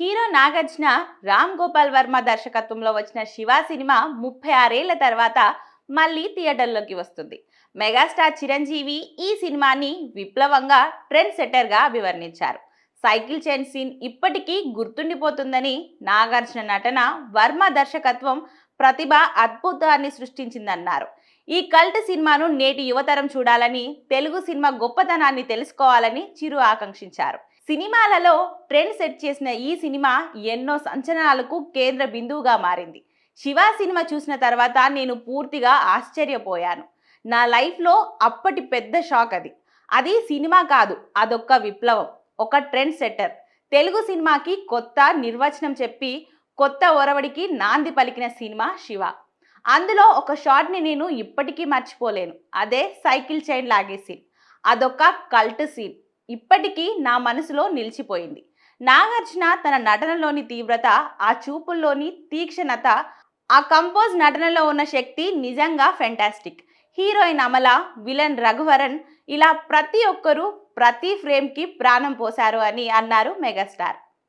Hero Nagarjuna Ram Gopal Varma దర్శకత్వంలో వచ్చిన Shiva cinema ముప్పై ఆరేళ్ళ తర్వాత మళ్ళీ థియేటర్లోకి వస్తుంది. మెగాస్టార్ చిరంజీవి ఈ సినిమాని విప్లవంగా ట్రెండ్ సెట్టర్గా అభివర్ణించారు. సైకిల్ చైన్ సీన్ ఇప్పటికీ గుర్తుండిపోతుందని నాగార్జున నటన వర్మ దర్శకత్వం ప్రతిభ అద్భుతాన్ని సృష్టించిందన్నారు. ఈ కల్ట్ సినిమాను నేటి యువతరం చూడాలని తెలుగు సినిమా గొప్పతనాన్ని తెలుసుకోవాలని చిరు ఆకాంక్షించారు. సినిమాలలో ట్రెండ్ సెట్ చేసిన ఈ సినిమా ఎన్నో సంచలనాలకు కేంద్ర బిందువుగా మారింది. శివ సినిమా చూసిన తర్వాత నేను పూర్తిగా ఆశ్చర్యపోయాను. నా లైఫ్లో అప్పటి పెద్ద షాక్ అది. అది సినిమా కాదు అదొక్క విప్లవం ఒక ట్రెండ్ సెట్టర్. తెలుగు సినిమాకి కొత్త నిర్వచనం చెప్పి కొత్త ఒరవడికి నాంది పలికిన సినిమా శివ. అందులో ఒక షాట్ని నేను ఇప్పటికీ మర్చిపోలేను. అదే సైకిల్ చైన్ లాగే సీన్. అదొక కల్ట్ సీన్. ఇప్పటికీ నా మనసులో నిలిచిపోయింది. నాగార్జున తన నటనలోని తీవ్రత ఆ చూపుల్లోని తీక్షణత ఆ కంపోజ్ నటనలో ఉన్న శక్తి నిజంగా fantastic heroine Amala villain Raghuvaran ఇలా ప్రతి ఒక్కరూ ప్రతి ఫ్రేమ్కి ప్రాణం పోశారు అని అన్నారు మెగాస్టార్.